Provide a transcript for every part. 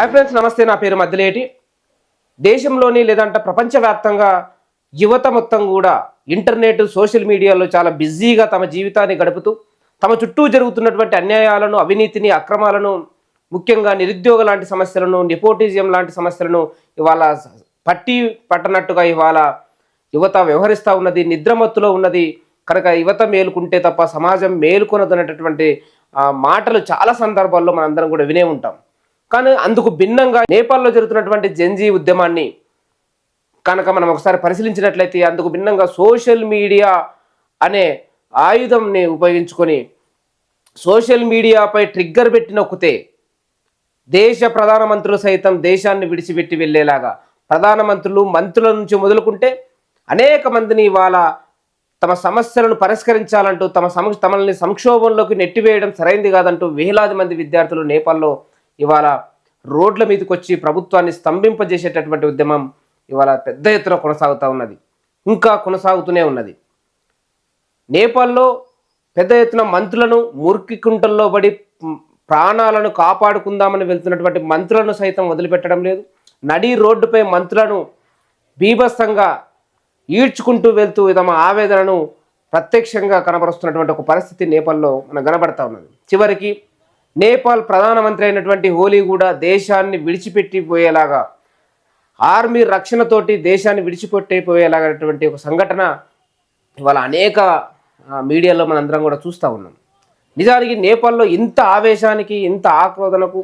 Hi friends నమస్తే నా పేరు మద్దిలేటి. దేశంలోని లేదంటే ప్రపంచవ్యాప్తంగా యువత మొత్తం కూడా ఇంటర్నెట్ సోషల్ మీడియాలో చాలా బిజీగా తమ జీవితాన్ని గడుపుతూ తమ చుట్టూ జరుగుతున్నటువంటి అన్యాయాలను అవినీతిని అక్రమాలను ముఖ్యంగా నిరుద్యోగ లాంటి సమస్యలను నెపోటిజం లాంటి సమస్యలను ఇవాళ పట్టి పట్టనట్టుగా ఇవాళ యువత వ్యవహరిస్తూ ఉన్నది నిద్రమత్తులో ఉన్నది. కనుక యువత మేలుకుంటే తప్ప సమాజం మేలుకొనదనేటటువంటి మాటలు చాలా సందర్భాల్లో మనందరం కూడా వినే ఉంటాం. కానీ అందుకు భిన్నంగా నేపాల్లో జరుగుతున్నటువంటి జెన్జీ ఉద్యమాన్ని కనుక మనం ఒకసారి పరిశీలించినట్లయితే అందుకు భిన్నంగా సోషల్ మీడియా అనే ఆయుధంని ఉపయోగించుకొని సోషల్ మీడియాపై ట్రిగ్గర్ పెట్టి నొక్కితే దేశ ప్రధానమంత్రులు సైతం దేశాన్ని విడిచిపెట్టి వెళ్ళేలాగా ప్రధానమంత్రులు మంత్రుల నుంచి మొదలుకుంటే అనేక మందిని ఇవాళ తమ సమస్యలను పరిష్కరించాలంటూ తమ సమ తమల్ని సంక్షోభంలోకి నెట్టివేయడం సరైంది కాదంటూ వేలాది మంది విద్యార్థులు నేపాల్లో ఇవాళ రోడ్ల మీదకి వచ్చి ప్రభుత్వాన్ని స్తంభింపజేసేటటువంటి ఉద్యమం ఇవాళ పెద్ద ఎత్తున కొనసాగుతూ ఉన్నది. ఇంకా కొనసాగుతూనే ఉన్నది. నేపాల్లో పెద్ద ఎత్తున మంత్రులను మురికి కుంటల్లో పడి ప్రాణాలను కాపాడుకుందామని వెళ్తున్నటువంటి మంత్రులను సైతం వదిలిపెట్టడం లేదు. నడి రోడ్డుపై మంత్రులను బీభత్సంగా ఈడ్చుకుంటూ వెళ్తూ తమ ఆవేదనను ప్రత్యక్షంగా కనబరుస్తున్నటువంటి ఒక పరిస్థితి నేపాల్లో మనకు కనబడతా ఉన్నది. చివరికి నేపాల్ ప్రధానమంత్రి అయినటువంటి హోలీ కూడా దేశాన్ని విడిచిపెట్టిపోయేలాగా ఆర్మీ రక్షణతోటి దేశాన్ని విడిచిపెట్టిపోయేలాగటువంటి ఒక సంఘటన ఇవాళ అనేక మీడియాలో మీడియాలో మనందరం కూడా చూస్తూ ఉన్నాం. నిజానికి నేపాల్లో ఇంత ఆవేశానికి ఇంత ఆక్రోదనకు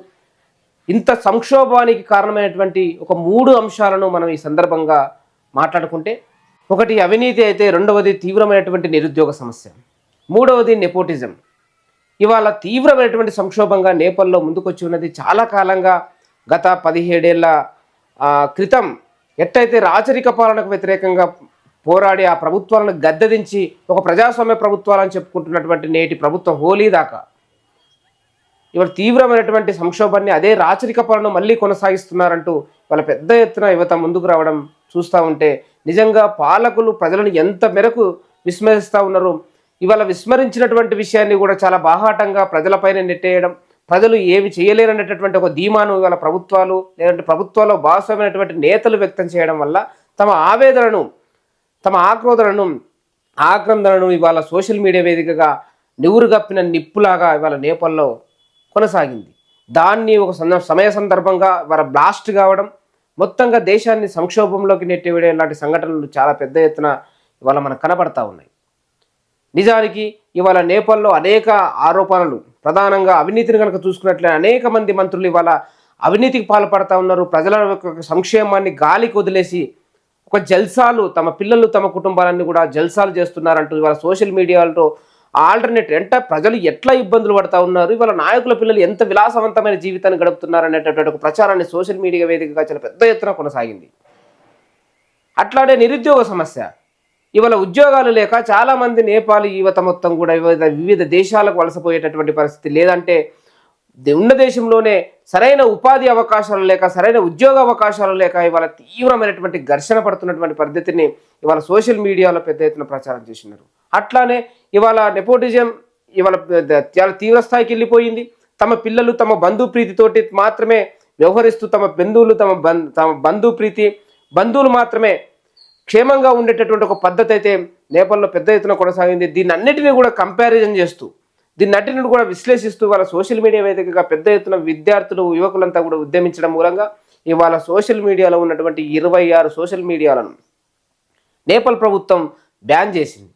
ఇంత సంక్షోభానికి కారణమైనటువంటి ఒక మూడు అంశాలను మనం ఈ సందర్భంగా మాట్లాడుకుంటే ఒకటి అవినీతి అయితే రెండవది తీవ్రమైనటువంటి నిరుద్యోగ సమస్య మూడవది నెపోటిజం. ఇవాళ తీవ్రమైనటువంటి సంక్షోభంగా నేపాల్లో ముందుకొచ్చి ఉన్నది. చాలా కాలంగా గత పదిహేడేళ్ళ క్రితం ఎట్టయితే రాచరిక పాలనకు వ్యతిరేకంగా పోరాడి ఆ ప్రభుత్వాలను గద్దెదించి ఒక ప్రజాస్వామ్య ప్రభుత్వాలని చెప్పుకుంటున్నటువంటి నేటి ప్రభుత్వం హోలీ దాకా ఇవాళ తీవ్రమైనటువంటి సంక్షోభాన్ని అదే రాచరిక పాలన మళ్ళీ కొనసాగిస్తున్నారంటూ వాళ్ళ పెద్ద ఎత్తున యువత ముందుకు రావడం చూస్తూ ఉంటే నిజంగా పాలకులు ప్రజలను ఎంత మేరకు విస్మరిస్తూ ఉన్నారో ఇవాళ విస్మరించినటువంటి విషయాన్ని కూడా చాలా బాహాటంగా ప్రజలపైన నెట్టేయడం ప్రజలు ఏమి చేయలేరనేటటువంటి ఒక ధీమాను ఇవాళ ప్రభుత్వాలు లేదంటే ప్రభుత్వాల్లో భాగస్వామైనటువంటి నేతలు వ్యక్తం చేయడం వల్ల తమ ఆవేదనను తమ ఆక్రోధనను ఆక్రందనను ఇవాళ సోషల్ మీడియా వేదికగా నివురుగప్పిన నిప్పులాగా ఇవాళ నేపల్లో కొనసాగింది. దాన్ని ఒక సంద- సమయ సందర్భంగా వారి బ్లాస్ట్ కావడం మొత్తంగా దేశాన్ని సంక్షోభంలోకి నెట్టివేయడం లాంటి సంఘటనలు చాలా పెద్ద ఎత్తున ఇవాళ మనకు కనబడతా ఉన్నాయి. నిజానికి ఇవాళ నేపాల్లో అనేక ఆరోపణలు. ప్రధానంగా అవినీతిని కనుక చూసుకున్నట్లే అనేక మంది మంత్రులు ఇవాళ అవినీతికి పాల్పడతా ఉన్నారు. ప్రజల యొక్క సంక్షేమాన్ని గాలికి వదిలేసి ఒక జల్సాలు తమ పిల్లలు తమ కుటుంబాలన్నీ కూడా జల్సాలు చేస్తున్నారంటూ ఇవాళ సోషల్ మీడియాలో ఆల్టర్నేట్ అంటే ప్రజలు ఎట్లా ఇబ్బందులు పడతా ఉన్నారు? ఇవాళ నాయకుల పిల్లలు ఎంత విలాసవంతమైన జీవితాన్ని గడుపుతున్నారు అనేటటువంటి ఒక ప్రచారాన్ని సోషల్ మీడియా వేదికగా చాలా పెద్ద ఎత్తున కొనసాగింది. అట్లానే నిరుద్యోగ సమస్య. ఇవాళ ఉద్యోగాలు లేక చాలామంది నేపాల్ యువత మొత్తం కూడా వివిధ వివిధ దేశాలకు వలసపోయేటటువంటి పరిస్థితి లేదంటే దే- ఉన్న దేశంలోనే సరైన ఉపాధి అవకాశాలు లేక సరైన ఉద్యోగ అవకాశాలు లేక ఇవాళ తీవ్రమైనటువంటి ఘర్షణ పడుతున్నటువంటి పరిస్థితిని ఇవాళ సోషల్ మీడియాలో పెద్ద ఎత్తున ప్రచారం చేసినారు. అట్లానే ఇవాళ నెపోటిజం ఇవాళ చాలా తీవ్ర స్థాయికి వెళ్ళిపోయింది. తమ పిల్లలు తమ బంధు ప్రీతితోటి మాత్రమే వ్యవహరిస్తూ తమ బంధువులు తమ బంధు తమ బంధు ప్రీతి బంధువులు మాత్రమే క్షేమంగా ఉండేటటువంటి ఒక పద్ధతి అయితే నేపాల్లో పెద్ద ఎత్తున కొనసాగింది. దీన్ని అన్నిటినీ కూడా కంపారిజన్ చేస్తూ దీన్ని అన్నిటిని కూడా విశ్లేషిస్తూ వాళ్ళ సోషల్ మీడియా వేదికగా పెద్ద ఎత్తున విద్యార్థులు యువకులంతా కూడా ఉద్యమించడం మూలంగా ఇవాళ సోషల్ మీడియాలో ఉన్నటువంటి ఇరవై ఆరు సోషల్ మీడియాలను నేపాల్ ప్రభుత్వం బ్యాన్ చేసింది.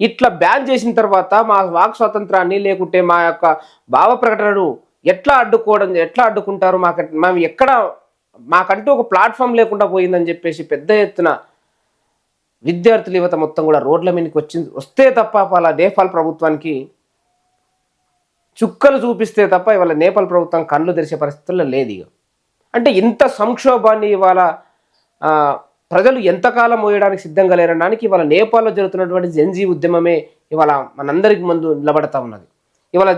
ఇట్లా బ్యాన్ చేసిన తర్వాత మా వాక్ స్వాతంత్రాన్ని లేకుంటే మా యొక్క భావ ప్రకటనను ఎట్లా అడ్డుకోవడం ఎట్లా అడ్డుకుంటారు? మాకు మేము ఎక్కడ మాకంటూ ఒక ప్లాట్ఫామ్ లేకుండా పోయిందని చెప్పేసి పెద్ద ఎత్తున విద్యార్థులు యువత మొత్తం కూడా రోడ్ల మీదకి వచ్చింది. వస్తే తప్ప వాళ్ళ నేపాల్ ప్రభుత్వానికి చుక్కలు చూపిస్తే తప్ప ఇవాళ నేపాల్ ప్రభుత్వం కళ్ళు తెరిచే పరిస్థితుల్లో లేదు ఇక అంటే ఇంత సంక్షోభాన్ని ఇవాళ ప్రజలు ఎంతకాలం మోయడానికి సిద్ధంగా లేరనడానికి ఇవాళ నేపాల్లో జరుగుతున్నటువంటి జెన్జీ ఉద్యమమే ఇవాళ మనందరికి ముందు నిలబడతా ఉన్నది. ఇవాళ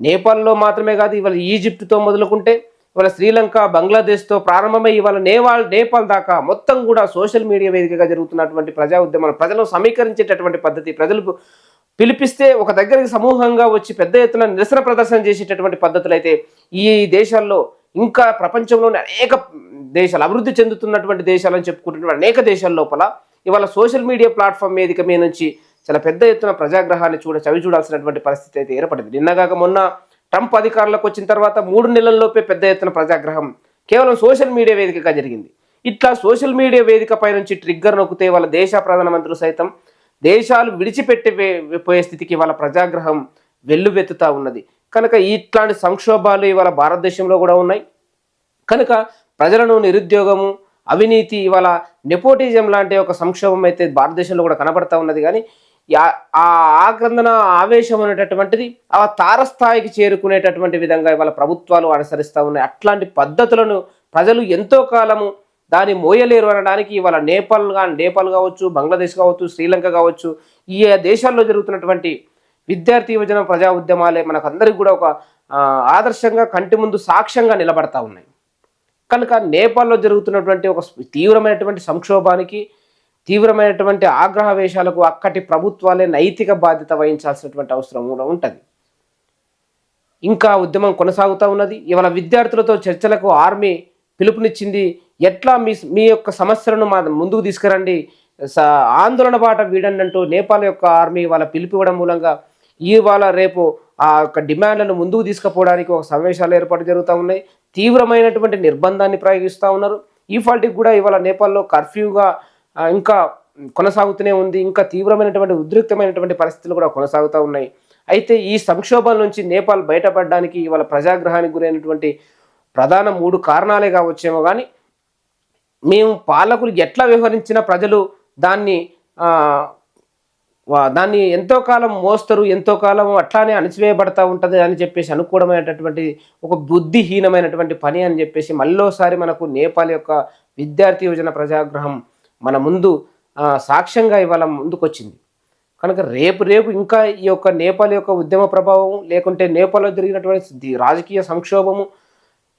నేపాల్లో మాత్రమే కాదు ఇవాళ ఈజిప్ట్తో మొదలుకుంటే ఇవాళ శ్రీలంక బంగ్లాదేశ్తో ప్రారంభమై ఇవాళ నేపాల్ నేపాల్ దాకా మొత్తం కూడా సోషల్ మీడియా వేదికగా జరుగుతున్నటువంటి ప్రజా ఉద్యమాలు ప్రజలను సమీకరించేటటువంటి పద్ధతి ప్రజలు పిలిపిస్తే ఒక దగ్గరికి సమూహంగా వచ్చి పెద్ద ఎత్తున నిరసన ప్రదర్శన చేసేటటువంటి పద్ధతులు అయితే ఈ దేశాల్లో ఇంకా ప్రపంచంలోని అనేక దేశాలు అభివృద్ధి చెందుతున్నటువంటి దేశాలని చెప్పుకుంటున్న అనేక దేశాల లోపల ఇవాళ సోషల్ మీడియా ప్లాట్ఫామ్ వేదిక మీద నుంచి చాలా పెద్ద ఎత్తున ప్రజాగ్రహాన్ని చూడ చవి చూడాల్సినటువంటి పరిస్థితి అయితే ఏర్పడింది. నిన్నగాక మొన్న ట్రంప్ అధికారంలోకి వచ్చిన తర్వాత మూడు నెలల్లోపే పెద్ద ఎత్తున ప్రజాగ్రహం. కేవలం సోషల్ మీడియా వేదికగా జరిగింది. ఇట్లా సోషల్ మీడియా వేదిక పై నుంచి ట్రిగ్గర్ నొక్కితే వాళ్ళ దేశ ప్రధానమంత్రులు సైతం దేశాలు విడిచిపెట్టి పోయే స్థితికి వాళ్ళ ప్రజాగ్రహం వెల్లువెత్తుతా ఉన్నది. కనుక ఇట్లాంటి సంక్షోభాలు ఇవాళ భారతదేశంలో కూడా ఉన్నాయి. కనుక ప్రజలను నిరుద్యోగము అవినీతి ఇవాళ నెపోటిజం లాంటి ఒక సంక్షోభం అయితే భారతదేశంలో కూడా కనబడతా ఉన్నది. కానీ ఆ ఆక్రందన ఆవేశం అనేటటువంటిది ఆ తారస్థాయికి చేరుకునేటటువంటి విధంగా ఇవాళ ప్రభుత్వాలు అనుసరిస్తూ ఉన్నాయి. అట్లాంటి పద్ధతులను ప్రజలు ఎంతో కాలము దాన్ని మోయలేరు అనడానికి ఇవాళ నేపాల్ కానీ నేపాల్ కావచ్చు బంగ్లాదేశ్ కావచ్చు శ్రీలంక కావచ్చు ఈ దేశాల్లో జరుగుతున్నటువంటి విద్యార్థి యువజన ప్రజా ఉద్యమాలే మనకందరికి కూడా ఒక ఆదర్శంగా కంటి ముందు సాక్ష్యంగా నిలబడతా ఉన్నాయి. కనుక నేపాల్లో జరుగుతున్నటువంటి ఒక తీవ్రమైనటువంటి సంక్షోభానికి తీవ్రమైనటువంటి ఆగ్రహవేశాలకు అక్కటి ప్రభుత్వాలే నైతిక బాధ్యత వహించాల్సినటువంటి అవసరం కూడా ఉంటుంది. ఇంకా ఉద్యమం కొనసాగుతూ ఉన్నది. ఇవాళ విద్యార్థులతో చర్చలకు ఆర్మీ పిలుపునిచ్చింది. ఎట్లా మీ మీ యొక్క సమస్యలను మా ముందుకు తీసుకురండి. స- ఆందోళన బాట వీడండి అంటూ నేపాల్ యొక్క ఆర్మీ వాళ్ళ పిలుపు ఇవ్వడం మూలంగా ఇవాళ రేపు ఆ యొక్క డిమాండ్లను ముందుకు తీసుకుపోవడానికి ఒక సమావేశాలు ఏర్పాటు జరుగుతూ ఉన్నాయి. తీవ్రమైనటువంటి నిర్బంధాన్ని ప్రయోగిస్తూ ఉన్నారు. ఈ ఫాల్టీకి కూడా ఇవాళ నేపాల్లో కర్ఫ్యూగా ఇంకా కొనసాగుతూనే ఉంది. ఇంకా తీవ్రమైనటువంటి ఉద్రిక్తమైనటువంటి పరిస్థితులు కూడా కొనసాగుతూ ఉన్నాయి. అయితే ఈ సంక్షోభం నుంచి నేపాల్ బయటపడడానికి ఇవాళ ప్రజాగ్రహానికి గురైనటువంటి ప్రధాన మూడు కారణాలే కావచ్చేమో కానీ మేము పాలకులు ఎట్లా వ్యవహరించినా ప్రజలు దాన్ని దాన్ని ఎంతో కాలం మోస్తారు ఎంతో కాలం అట్లానే అణచివేయబడతా ఉంటుంది అని చెప్పేసి అనుకోవడమైనటువంటి ఒక బుద్ధిహీనమైనటువంటి పని అని చెప్పేసి మళ్ళోసారి మనకు నేపాల్ యొక్క విద్యార్థి యోజన ప్రజాగ్రహం మన ముందు సాక్ష్యంగా ఇవాళ ముందుకొచ్చింది. కనుక రేపు రేపు ఇంకా ఈ యొక్క నేపాల్ యొక్క ఉద్యమ ప్రభావం లేకుంటే నేపాల్లో జరిగినటువంటి రాజకీయ సంక్షోభము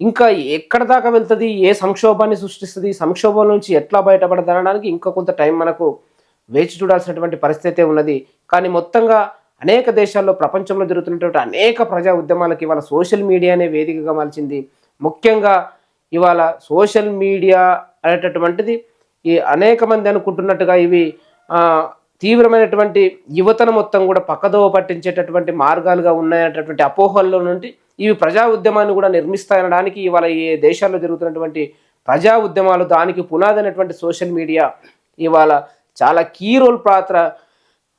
ఇంకా ఎక్కడ దాకా వెళ్తుంది? ఏ సంక్షోభాన్ని సృష్టిస్తుంది? సంక్షోభం నుంచి ఎట్లా బయటపడదనడానికి ఇంకా కొంత టైం మనకు వేచి చూడాల్సినటువంటి పరిస్థితి ఉన్నది. కానీ మొత్తంగా అనేక దేశాల్లో ప్రపంచంలో జరుగుతున్నటువంటి అనేక ప్రజా ఉద్యమాలకు ఇవాళ సోషల్ మీడియానే వేదికగా మలిచింది. ముఖ్యంగా ఇవాళ సోషల్ మీడియా అనేటటువంటిది ఈ అనేక మంది అనుకుంటున్నట్టుగా ఇవి తీవ్రమైనటువంటి యువతను మొత్తం కూడా పక్కదోవ పట్టించేటటువంటి మార్గాలుగా ఉన్నాయనేటటువంటి అపోహల్లో నుండి ఇవి ప్రజా ఉద్యమాన్ని కూడా నిర్మిస్తాయనడానికి ఇవాళ ఈ దేశాల్లో జరుగుతున్నటువంటి ప్రజా ఉద్యమాలు దానికి పునాది సోషల్ మీడియా ఇవాళ చాలా కీ రోల్ పాత్ర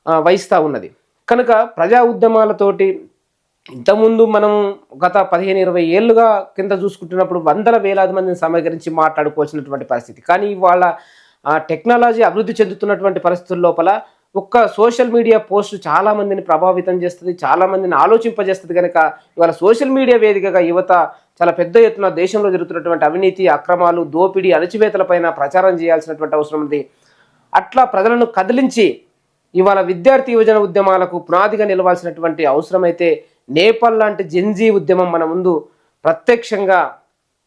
వహిస్తూ ఉన్నది. కనుక ప్రజా ఉద్యమాలతోటి ఇంతకుముందు మనం గత పదిహేను ఇరవై ఏళ్ళుగా కింద చూసుకుంటున్నప్పుడు వందల వేలాది మందిని సమీకరించి మాట్లాడుకోవాల్సినటువంటి పరిస్థితి. కానీ ఇవాళ ఆ టెక్నాలజీ అభివృద్ధి చెందుతున్నటువంటి పరిస్థితుల లోపల ఒక్క సోషల్ మీడియా పోస్ట్ చాలామందిని ప్రభావితం చేస్తుంది చాలామందిని ఆలోచింపజేస్తుంది కనుక ఇవాళ సోషల్ మీడియా వేదికగా యువత చాలా పెద్ద ఎత్తున దేశంలో జరుగుతున్నటువంటి అవినీతి అక్రమాలు దోపిడీ అణచివేతలపైన ప్రచారం చేయాల్సినటువంటి అవసరం ఉంది. అట్లా ప్రజలను కదిలించి ఇవాళ విద్యార్థి యువజన ఉద్యమాలకు పునాదిగా నిలవాల్సినటువంటి అవసరమైతే నేపాల్ లాంటి జెన్జీ ఉద్యమం మన ముందు ప్రత్యక్షంగా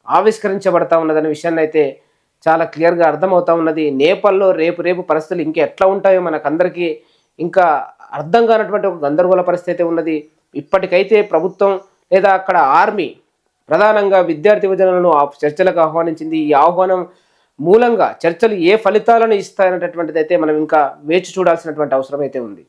ఆవిష్కరించబడతా ఉన్నదనే విషయాన్ని అయితే చాలా క్లియర్గా అర్థమవుతా ఉన్నది. నేపాల్లో రేపు రేపు పరిస్థితులు ఇంకా ఎట్లా ఉంటాయో మనకందరికీ ఇంకా అర్థం కానటువంటి ఒక గందరగోళ పరిస్థితి అయితే ఉన్నది. ఇప్పటికైతే ప్రభుత్వం లేదా అక్కడ ఆర్మీ ప్రధానంగా విద్యార్థి విభజనలను ఆ చర్చలకు ఆహ్వానించింది. ఈ ఆహ్వానం మూలంగా చర్చలు ఏ ఫలితాలను ఇస్తాయనేటటువంటిది అయితే మనం ఇంకా వేచి చూడాల్సినటువంటి అవసరం అయితే ఉంది.